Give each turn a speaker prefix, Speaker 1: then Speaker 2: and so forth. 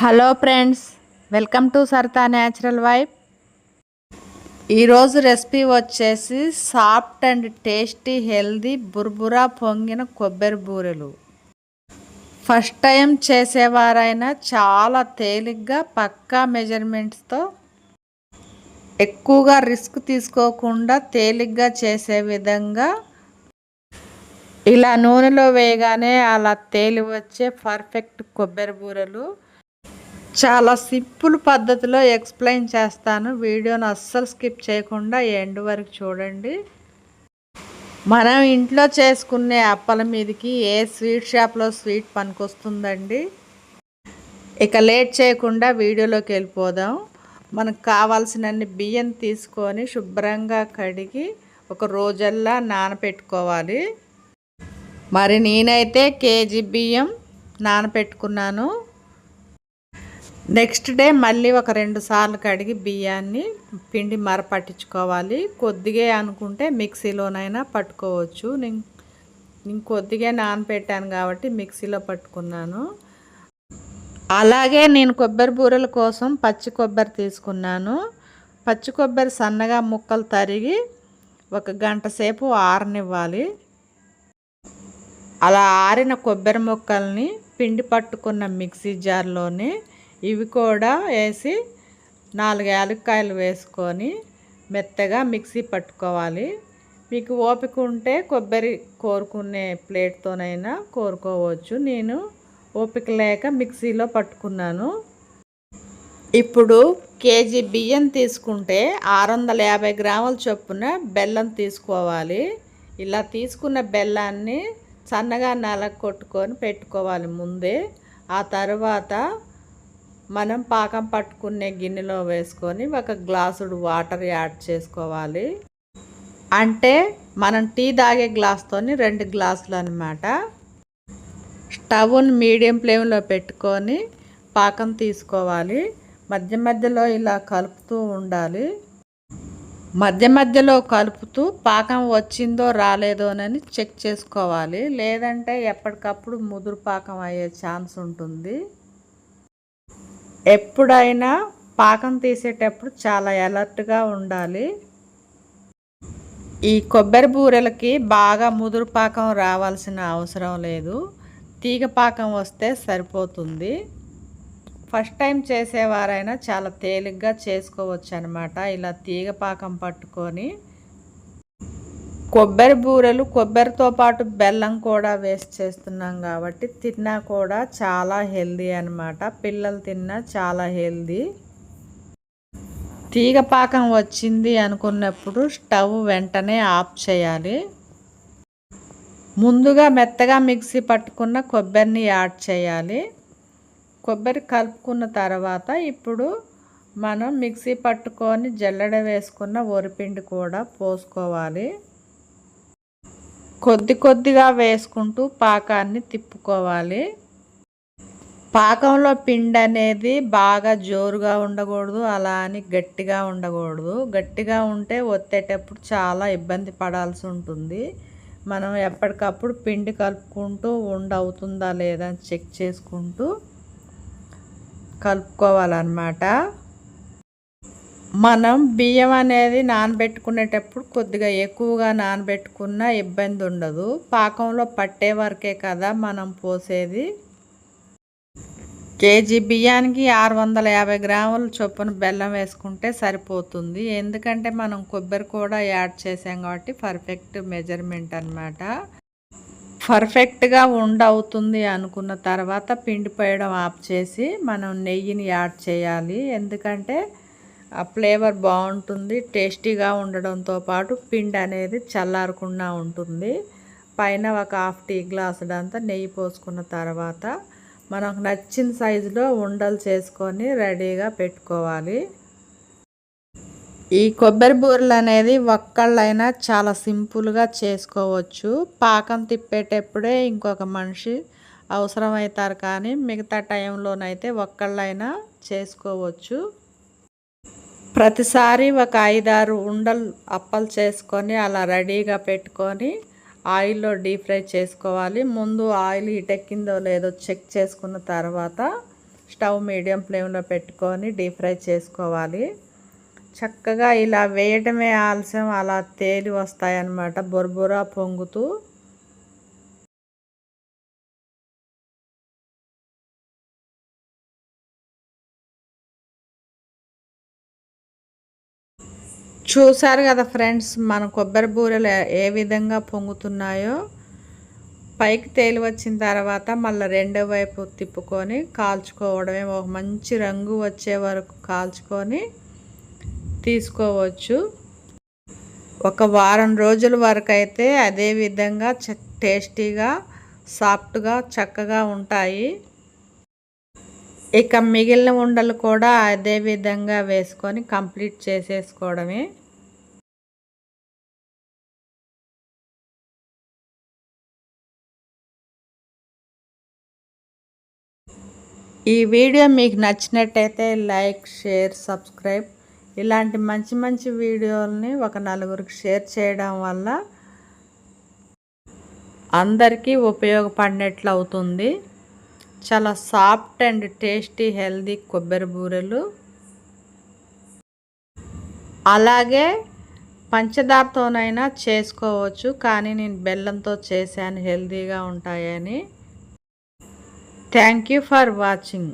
Speaker 1: Hello friends welcome to Saritha natural vibe. ఈరోజు recipe వచ్చేసి soft and tasty healthy బుర్బురా పొంగిన కొబ్బరి బూరెలు. ఫస్ట్ టైం చేసేవారైనా చాలా తేలిగ్గా పక్కా మెజర్మెంట్స్తో ఎక్కువగా రిస్క్ తీసుకోకుండా తేలిగ్గా చేసే విధంగా ఇలా నూనెలో వేయగానే అలా తేలి వచ్చే పర్ఫెక్ట్ కొబ్బరి బూరెలు. చాలా సింపుల్ పద్ధతిలో ఎక్స్ప్లెయిన్ చేస్తాను. వీడియోను అస్సలు స్కిప్ చేయకుండా ఎండ్ వరకు చూడండి. మనం ఇంట్లో చేసుకునే అప్పల మీదకి ఏ స్వీట్ షాప్లో స్వీట్ పనికొస్తుందండి? ఇక లేట్ చేయకుండా వీడియోలోకి వెళ్ళిపోదాం. మనకు కావాల్సినన్ని బియ్యం తీసుకొని శుభ్రంగా కడిగి ఒక రోజల్లా నానపెట్టుకోవాలి. మరి నేనైతే కేజీ బియ్యం నానపెట్టుకున్నాను. నెక్స్ట్ డే మళ్ళీ ఒక రెండు సార్లు కడిగి బియ్యాన్ని పిండి మర పట్టించుకోవాలి. కొద్దిగా అనుకుంటే మిక్సీలోనైనా పట్టుకోవచ్చు. నేను నేను కొద్దిగా నానపెట్టాను కాబట్టి మిక్సీలో పట్టుకున్నాను. అలాగే నేను కొబ్బరి బూరెల కోసం పచ్చి కొబ్బరి తీసుకున్నాను. పచ్చి కొబ్బరి సన్నగా ముక్కలు తరిగి ఒక గంట సేపు ఆరనివ్వాలి. అలా ఆరిన కొబ్బరి ముక్కల్ని పిండి పట్టుకున్న మిక్సీ జార్లోనే ఇవి కూడా వేసి నాలుగు యాలక్కాయలు వేసుకొని మెత్తగా మిక్సీ పట్టుకోవాలి. మీకు ఓపిక ఉంటే కొబ్బరి కోరుకునే ప్లేట్తోనైనా కోరుకోవచ్చు. నేను ఓపిక లేక మిక్సీలో పట్టుకున్నాను. ఇప్పుడు కేజీ బియ్యం తీసుకుంటే ఆరు వందల యాభై గ్రాముల చొప్పున బెల్లం తీసుకోవాలి. ఇలా తీసుకున్న బెల్లాన్ని సన్నగా నల కొట్టుకొని పెట్టుకోవాలి ముందే. ఆ తర్వాత మనం పాకం పట్టుకునే గిన్నెలో వేసుకొని ఒక గ్లాసుడు వాటర్ యాడ్ చేసుకోవాలి. అంటే మనం టీ తాగే గ్లాస్తోని రెండు గ్లాసులు అనమాట స్టవ్ను మీడియం ఫ్లేమ్లో పెట్టుకొని పాకం తీసుకోవాలి. మధ్య మధ్యలో ఇలా కలుపుతూ ఉండాలి. మధ్య మధ్యలో కలుపుతూ పాకం వచ్చిందో రాలేదోనని చెక్ చేసుకోవాలి. లేదంటే ఎప్పటికప్పుడు ముదురు పాకం అయ్యే ఛాన్స్ ఉంటుంది. ఎప్పుడైనా పాకం తీసేటప్పుడు చాలా అలర్ట్గా ఉండాలి. ఈ కొబ్బరి బూరెలకి బాగా ముదురు పాకం రావాల్సిన అవసరం లేదు. తీగ పాకం వస్తే సరిపోతుంది. ఫస్ట్ టైం చేసేవారైనా చాలా తేలిగ్గా చేసుకోవచ్చు అనమాట ఇలా తీగ పాకం పట్టుకొని కొబ్బరి బూరెలు కొబ్బరితో పాటు బెల్లం కూడా వేస్ట్ చేస్తున్నాం కాబట్టి తిన్నా కూడా చాలా హెల్దీ అనమాట పిల్లలు తిన్నా చాలా హెల్దీ. తీగ పాకం వచ్చింది అనుకున్నప్పుడు స్టవ్ వెంటనే ఆఫ్ చేయాలి. ముందుగా మెత్తగా మిక్సీ పట్టుకున్న కొబ్బరిని యాడ్ చేయాలి. కొబ్బరి కలుపుకున్న తర్వాత ఇప్పుడు మనం మిక్సీ పట్టుకొని జల్లెడ వేసుకున్న వరిపిండి కూడా పోసుకోవాలి. కొద్ది కొద్దిగా వేసుకుంటూ పాకాన్ని తిప్పుకోవాలి. పాకంలో పిండి అనేది బాగా జోరుగా ఉండకూడదు అలా అని గట్టిగా ఉండకూడదు. గట్టిగా ఉంటే ఒత్తేటప్పుడు చాలా ఇబ్బంది పడాల్సి ఉంటుంది. మనం ఎప్పటికప్పుడు పిండి కలుపుకుంటూ ఉండవుతుందా లేదా అని చెక్ చేసుకుంటూ కలుపుకోవాలన్నమాట. మనం బియ్యం అనేది నానబెట్టుకునేటప్పుడు కొద్దిగా ఎక్కువగా నానబెట్టుకున్న ఇబ్బంది ఉండదు. పాకంలో పట్టే వరకే కదా మనం పోసేది. కేజీ బియ్యానికి ఆరు వందల యాభై గ్రాముల చొప్పున బెల్లం వేసుకుంటే సరిపోతుంది. ఎందుకంటే మనం కొబ్బరి కూడా యాడ్ చేసాం కాబట్టి పర్ఫెక్ట్ మెజర్మెంట్ అనమాట పర్ఫెక్ట్గా ఉండవుతుంది అనుకున్న తర్వాత పిండి పోయడం ఆఫ్ చేసి మనం నెయ్యిని యాడ్ చేయాలి. ఎందుకంటే ఫ్లేవర్ బాగుంటుంది టేస్టీగా ఉండడంతో పాటు పిండి అనేది చల్లారకుండా ఉంటుంది. పైన ఒక హాఫ్ టీ గ్లాసుడంతా నెయ్యి పోసుకున్న తర్వాత మనకు నచ్చిన సైజులో ఉండలు చేసుకొని రెడీగా పెట్టుకోవాలి. ఈ కొబ్బరి బూరెలు అనేది ఒక్కళ్ళైనా చాలా సింపుల్గా చేసుకోవచ్చు. పాకం తిప్పేటప్పుడే ఇంకొక మనిషి అవసరమవుతారు కానీ మిగతా టైంలోనైతే ఒక్కళ్ళైనా చేసుకోవచ్చు. ప్రతిసారి ఒక ఐదారు ఉండలు అప్పలు చేసుకొని అలా రెడీగా పెట్టుకొని ఆయిల్లో డీప్ ఫ్రై చేసుకోవాలి. ముందు ఆయిల్ ఎక్కిందో లేదో చెక్ చేసుకున్న తర్వాత స్టవ్ మీడియం ఫ్లేమ్లో పెట్టుకొని డీప్ ఫ్రై చేసుకోవాలి. చక్కగా ఇలా వేయటమే ఆలస్యం అలా తేలి వస్తాయన్నమాట. బొరబొర పొంగుతూ చూసారు కదా ఫ్రెండ్స్ మన కొబ్బరి బూరెలు ఏ విధంగా పొంగుతున్నాయో. పైకి తేలి వచ్చిన తర్వాత మళ్ళీ రెండో వైపు తిప్పుకొని కాల్చుకోవడమే ఒక మంచి రంగు వచ్చే వరకు కాల్చుకొని తీసుకోవచ్చు. ఒక వారం రోజుల వరకు అయితే అదే విధంగా టేస్టీగా సాఫ్ట్గా చక్కగా ఉంటాయి. ఇక మిగిలిన ఉండలు కూడా అదే విధంగా వేసుకొని కంప్లీట్ చేసేసుకోవడమే. ఈ వీడియో మీకు నచ్చినట్టయితే లైక్ షేర్ సబ్స్క్రైబ్. ఇలాంటి మంచి మంచి వీడియోలని ఒక నలుగురికి షేర్ చేయడం వల్ల అందరికీ ఉపయోగపడినట్లు అవుతుంది. చాలా సాఫ్ట్ అండ్ టేస్టీ హెల్దీ కొబ్బరి బూరెలు. అలాగే పంచదారతోనైనా చేసుకోవచ్చు కానీ నేను బెల్లంతో చేశాను హెల్దీగా ఉంటాయని. Thank you for watching.